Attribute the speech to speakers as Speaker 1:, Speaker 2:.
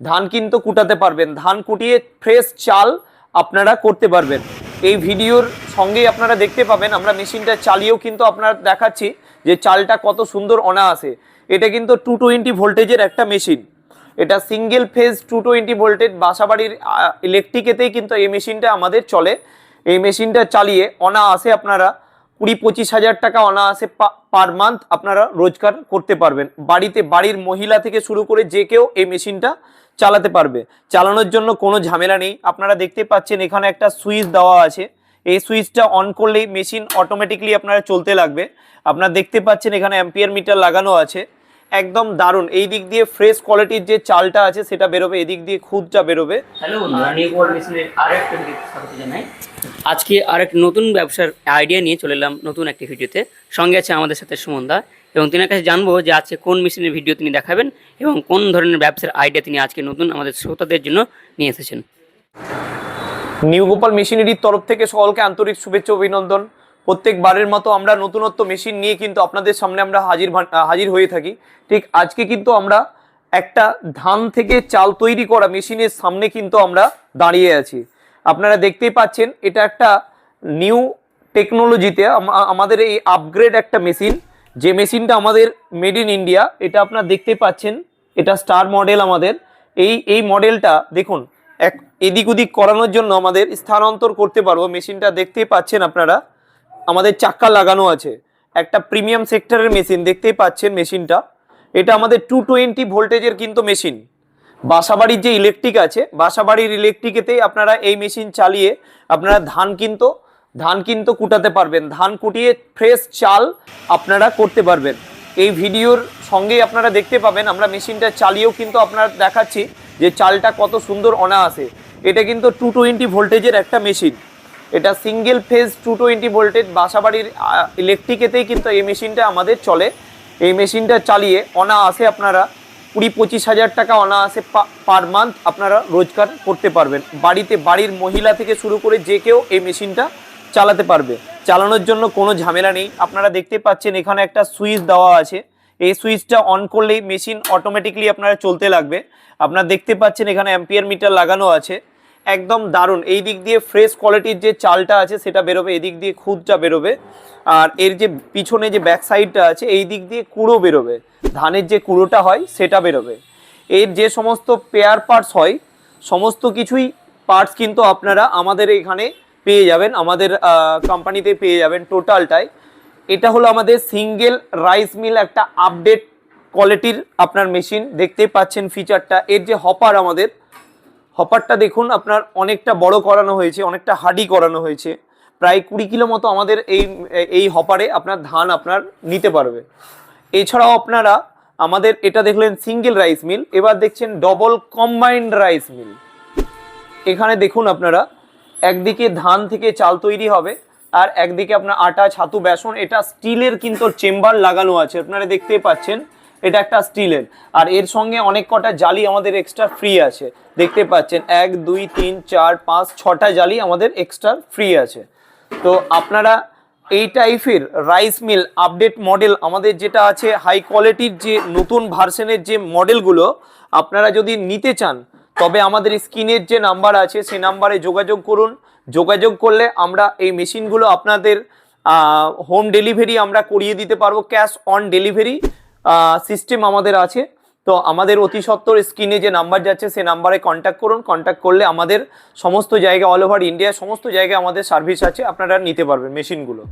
Speaker 1: ধান কিন্তু কুটাতে পারবেন। ধান কুটিয়ে ফ্রেশ চাল আপনারা করতে পারবেন। এই ভিডিওর সঙ্গেই আপনারা দেখতে পাবেন, আমরা মেশিনটা চালিয়েও কিন্তু আপনারা দেখাচ্ছি যে চালটা কত সুন্দর অনায়াসে। এটা কিন্তু টু টোয়েন্টি ভোল্টেজের একটা মেশিন। এটা single phase two twenty voltage বাসাবাড়ির ইলেকট্রিকেতেই কিন্তু এই মেশিনটা আমাদের চলে। এই মেশিনটা চালিয়ে অনায়াসে আপনারা কুড়ি পঁচিশ হাজার টাকা অনায়াসে পার মান্থ আপনারা রোজগার করতে পারবেন। বাড়িতে, বাড়ির মহিলা থেকে শুরু করে যে কেউ এই মেশিনটা চালাতে পারবে। চালানোর জন্য কোনো ঝামেলা নেই। আপনারা দেখতে পাচ্ছেন এখানে একটা সুইচ দেওয়া আছে। এই সুইচটা অন করলেই মেশিন অটোমেটিকলি আপনারা চলতে লাগবে। আপনারা দেখতে পাচ্ছেন এখানে অ্যাম্পিয়ার মিটার লাগানো আছে। একদম দারুণ। এই দিক দিয়ে ফ্রেশ কোয়ালিটির যে চালটা আছে সেটা বেরোবে। এদিক দিয়ে খুদটা বেরোবে।
Speaker 2: হ্যালো আজকে আরেক নতুন ব্যবসার আইডিয়া নিয়ে চলে এলাম নতুন একটি ভিডিওতে সঙ্গে আছে আমাদের সাথে সুমনদা এবং তিনার কাছে জানব যে আজকে কোন মেশিনের ভিডিও তিনি দেখাবেন এবং কোন ধরনের ব্যবসার আইডিয়া তিনি আজকে নতুন আমাদের শ্রোতাদের জন্য নিয়ে এসেছেন।
Speaker 1: নিউ গোপাল মেশিনারির তরফ থেকে সকলকে আন্তরিক শুভেচ্ছা অভিনন্দন। প্রত্যেকবারের মতো আমরা নতুনত্ব মেশিন নিয়ে কিন্তু আপনাদের সামনে আমরা হাজির হাজির হয়ে থাকি। ঠিক আজকে কিন্তু আমরা একটা ধান থেকে চাল তৈরি করা মেশিনের সামনে কিন্তু আমরা দাঁড়িয়ে আছি। আপনারা দেখতেই পাচ্ছেন, এটা একটা নিউ টেকনোলজিতে আমাদের এই আপগ্রেড একটা মেশিন। যে মেশিনটা আমাদের মেড ইন ইন্ডিয়া এটা আপনারা দেখতে পাচ্ছেন, এটা স্টার মডেল আমাদের। এই এই মডেলটা দেখুন, এক এদিক ওদিক করানোর জন্য আমাদের স্থানান্তর করতে পারব। মেশিনটা দেখতেই পাচ্ছেন আপনারা, আমাদের চাক্কা লাগানো আছে। একটা প্রিমিয়াম সেক্টরের মেশিন দেখতেই পাচ্ছেন মেশিনটা। এটা আমাদের টু টোয়েন্টি ভোল্টেজের কিন্তু মেশিন বাসাবাড়ির যে ইলেকট্রিক আছে, বাসাবাড়ির ইলেকট্রিকেতেই আপনারা এই মেশিন চালিয়ে আপনারা ধান কিন্তু ধান কিন্তু কুটাতে পারবেন। ধান কুটিয়ে ফ্রেশ চাল আপনারা করতে পারবেন। এই ভিডিওর সঙ্গেই আপনারা দেখতে পাবেন, আমরা মেশিনটা চালিয়েও কিন্তু আপনারা দেখাচ্ছি যে চালটা কত সুন্দর অনায়াসে। এটা কিন্তু টু টোয়েন্টি ভোল্টেজের একটা মেশিন। এটা single phase two twenty voltage বাসাবাড়ির ইলেকট্রিকেতেই কিন্তু এই মেশিনটা আমাদের চলে। এই মেশিনটা চালিয়ে অনায়াসে আপনারা কুড়ি পঁচিশ হাজার টাকা অনায়াসে পার মান্থ আপনারা রোজগার করতে পারবেন। বাড়িতে, বাড়ির মহিলা থেকে শুরু করে যে কেউ এই মেশিনটা চালাতে পারবে। চালানোর জন্য কোনো ঝামেলা নেই। আপনারা দেখতে পাচ্ছেন এখানে একটা সুইচ দেওয়া আছে। এই সুইচটা অন করলেই মেশিন অটোমেটিকলি আপনারা চলতে লাগবে। আপনারা দেখতে পাচ্ছেন এখানে অ্যাম্পিয়ার মিটার লাগানো আছে। একদম দারুণ। এই দিক দিয়ে ফ্রেশ কোয়ালিটির যে চালটা আছে, সেটা বেরোবে। এদিক দিয়ে খুদটা বেরোবে। আর এর যে পিছনে যে ব্যাক সাইডটা আছে, এই দিক দিয়ে কুড়ো বেরোবে। ধানের যে কুড়োটা হয়, সেটা বেরোবে। এর যে সমস্ত পেয়ার পার্টস হয়, সমস্ত কিছুই পার্টস কিন্তু আপনারা আমাদের এখানে পেয়ে যাবেন, আমাদের কোম্পানিতে পেয়ে যাবেন টোটালটাই এটা হলো আমাদের সিঙ্গেল রাইস মিল একটা আপডেট কোয়ালিটির আপনার মেশিন দেখতেই পাচ্ছেন ফিচারটা এর যে হপার আমাদের হপারটা দেখুন আপনার অনেকটা বড় করানো হয়েছে, অনেকটা হাডি করানো হয়েছে। প্রায় কুড়ি কিলো মতো আমাদের এই এই হপারে আপনার ধান আপনার নিতে পারবে। এছাড়াও আপনারা আমাদের এটা দেখলেন সিঙ্গেল রাইস মিল এবার দেখছেন ডবল কম্বাইন্ড রাইস মিল এখানে দেখুন আপনারা একদিকে ধান থেকে চাল তৈরি হবে, আর একদিকে আপনার আটা, ছাতু, বেসন, এটা স্টিলের কিন্তু চেম্বার লাগানো আছে, আপনারা দেখতেই পাচ্ছেন, এটা একটা স্টিলের। আর এর সঙ্গে অনেক কটা জালি আমাদের এক্সট্রা ফ্রি আছে, দেখতে পাচ্ছেন, এক, দুই, তিন, চার, পাঁচ, ছটা জালি আমাদের এক্সট্রা ফ্রি আছে। তো আপনারা এই টাইপের রাইস মিল আপডেট মডেল আমাদের যেটা আছে হাই কোয়ালিটির যে নতুন ভার্সনের যে মডেলগুলো আপনারা যদি নিতে চান তবে আমাদের স্ক্রিনের যে নাম্বার আছে, সেই নাম্বারে যোগাযোগ করুন। যোগাযোগ করলে আমরা এই মেশিনগুলো আপনাদের হোম ডেলিভারি আমরা করিয়ে দিতে পারব, ক্যাশ অন ডেলিভারি সিস্টেম আমাদের আছে। তো আমাদের অতি সত্বর স্ক্রিনে যে নাম্বার যাচ্ছে সেই নাম্বারে কন্ট্যাক্ট করুন। কন্ট্যাক্ট করলে আমাদের সমস্ত জায়গায় অল ওভার ইন্ডিয়া, সমস্ত জায়গায় আমাদের সার্ভিস আছে, আপনারা নিতে পারবেন মেশিনগুলো।